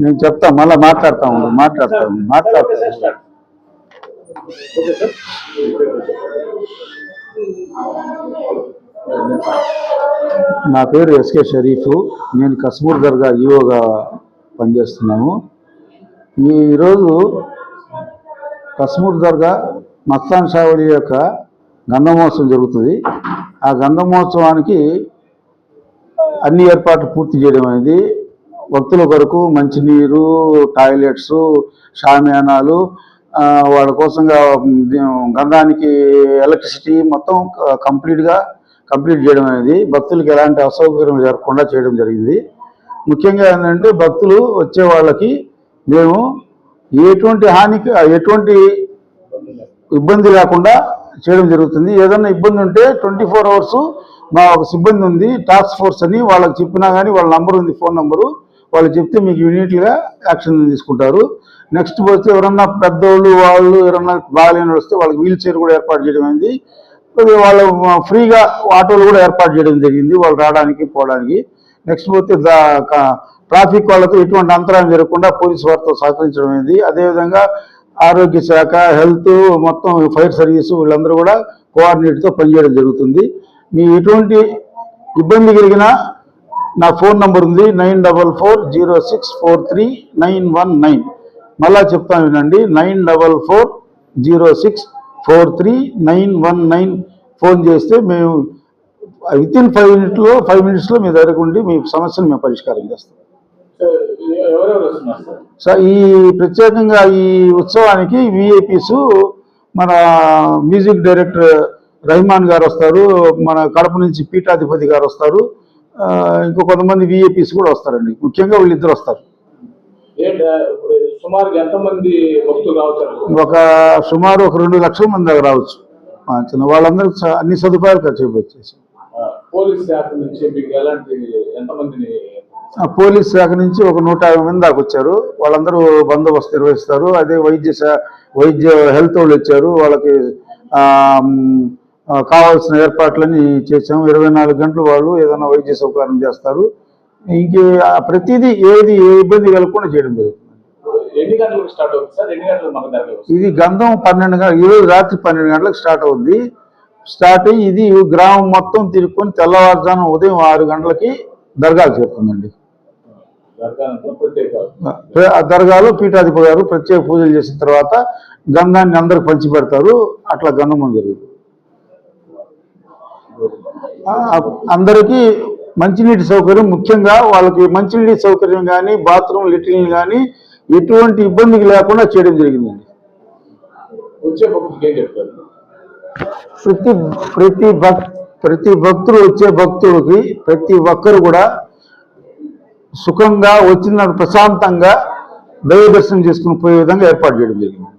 నేను చెప్తా మళ్ళీ మాట్లాడతా ఉండు మాట్లాడతా ఉండు మాట్లాడతా నా పేరు ఎస్కే షరీఫ్ నేను కస్మూర్ దర్గా ఈఓగా పనిచేస్తున్నాము ఈరోజు కస్మూర్ దర్గా మస్తాన్ షావళి యొక్క గంధమోత్సవం జరుగుతుంది. ఆ గంధమోత్సవానికి అన్ని ఏర్పాట్లు పూర్తి చేయడం అనేది భక్తుల కొరకు మంచినీరు టాయిలెట్స్ షామియానాలు వాళ్ళ కోసంగా గంధానికి ఎలక్ట్రిసిటీ మొత్తం కంప్లీట్గా కంప్లీట్ చేయడం అనేది భక్తులకు ఎలాంటి అసౌకర్యం జరగకుండా చేయడం జరిగింది. ముఖ్యంగా ఏంటంటే భక్తులు వచ్చే వాళ్ళకి మేము ఎటువంటి హానికి ఎటువంటి ఇబ్బంది లేకుండా చేయడం జరుగుతుంది. ఏదైనా ఇబ్బంది ఉంటే ట్వంటీ ఫోర్ అవర్స్ మా ఒక సిబ్బంది ఉంది టాస్క్ ఫోర్స్ అని వాళ్ళకి చెప్పినా కానీ వాళ్ళ నంబర్ ఉంది ఫోన్ నంబరు వాళ్ళు చెప్తే మీకు యూనిట్గా యాక్షన్ తీసుకుంటారు. నెక్స్ట్ వచ్చి ఎవరన్నా పెద్దోళ్ళు వాళ్ళు ఎవరన్నా బాగాలేని వస్తే వాళ్ళకి వీల్ చైర్ కూడా ఏర్పాటు చేయడం అయింది. వాళ్ళు ఫ్రీగా ఆటోలు కూడా ఏర్పాటు చేయడం జరిగింది వాళ్ళు రావడానికి పోవడానికి. నెక్స్ట్ పోతే దా- ట్రాఫిక్ వాళ్ళతో ఎటువంటి అంతరాయం జరగకుండా పోలీసు వారితో సహకరించడం అయింది. అదేవిధంగా ఆరోగ్య శాఖ హెల్త్ మొత్తం ఫైర్ సర్వీసు వీళ్ళందరూ కూడా కోఆర్డినేట్తో పనిచేయడం జరుగుతుంది. మీ ఎటువంటి ఇబ్బంది కలిగినా నా ఫోన్ నంబర్ ఉంది nine double four zero six four three nine one nine. మళ్ళా చెప్తాను వినండి nine double four zero six four three nine one nine phone చేస్తే మేము విత్ ఇన్ ఫైవ్ మినిట్లో ఫైవ్ మినిట్స్లో మీ దగ్గరకు ఉండి మీ సమస్యను మేము పరిష్కారం చేస్తాం. సార్ సో ఈ ప్రత్యేకంగా ఈ ఉత్సవానికి విఐపీస్ మన మ్యూజిక్ డైరెక్టర్ రహమాన్ గారు వస్తారు మన కడప నుంచి పీఠాధిపతి గారు వస్తారు ఇంకో కొంతమంది విఐపీస్ కూడా వస్తారండి. ముఖ్యంగా వీళ్ళిద్దరు వస్తారు. సుమారుగా ఎంతమంది భక్తులు రావచ్చు ఒక సుమారు ఒక రెండు లక్షల మంది దాకా రావచ్చు. చిన్న వాళ్ళందరికీ స- అన్ని సదుపాయాలు ఖర్చు వచ్చేసి పోలీస్ శాఖ నుంచి మీకు ఎలాంటి ఎంతమందిని? ఆ పోలీస్ శాఖ నుంచి ఒక నూట యాభై మంది దాకా వచ్చారు. వాళ్ళందరూ బందోబస్తు నిర్వహిస్తారు. అదే వైద్య వైద్య హెల్త్ వాళ్ళు వచ్చారు. వాళ్ళకి కావాల్సిన ఏర్పాట్లన్నీ చేసాము ఇరవై నాలుగు గంటలు వాళ్ళు ఏదైనా వైద్య సౌకర్యం చేస్తారు. ఇంకే ప్రతిదీ ఏది ఏ ఇబ్బంది కలగకుండా చేయడం జరుగుతుంది. ఇది గంధం పన్నెండు గంటల ఈరోజు రాత్రి పన్నెండు గంటలకు స్టార్ట్ అవుద్ది. స్టార్ట్ అయ్యి ఇది గ్రామం మొత్తం తిరుక్కొని తెల్లవారుజాము ఉదయం ఆరు గంటలకి దర్గాకు చేరుతుందండి. దర్గాలో పీఠాధిపతి గారు ప్రత్యేక పూజలు చేసిన తర్వాత గంధాన్ని అందరికి పంచి పెడతారు అట్లా గంధం జరుగుతుంది. అందరికీ మంచినీటి సౌకర్యం. ముఖ్యంగా వాళ్ళకి మంచినీటి సౌకర్యం కానీ బాత్రూమ్ లెట్రిన్ కానీ ఎటువంటి ఇబ్బందికి లేకుండా చేయడం జరిగిందండి ప్రతి ప్రతి భక్ ప్రతి భక్తులు వచ్చే భక్తుడికి ప్రతి ఒక్కరు కూడా సుఖంగా వచ్చిన ప్రశాంతంగా దైవ దర్శనం చేసుకుని పోయే విధంగా ఏర్పాటు చేయడం జరిగింది.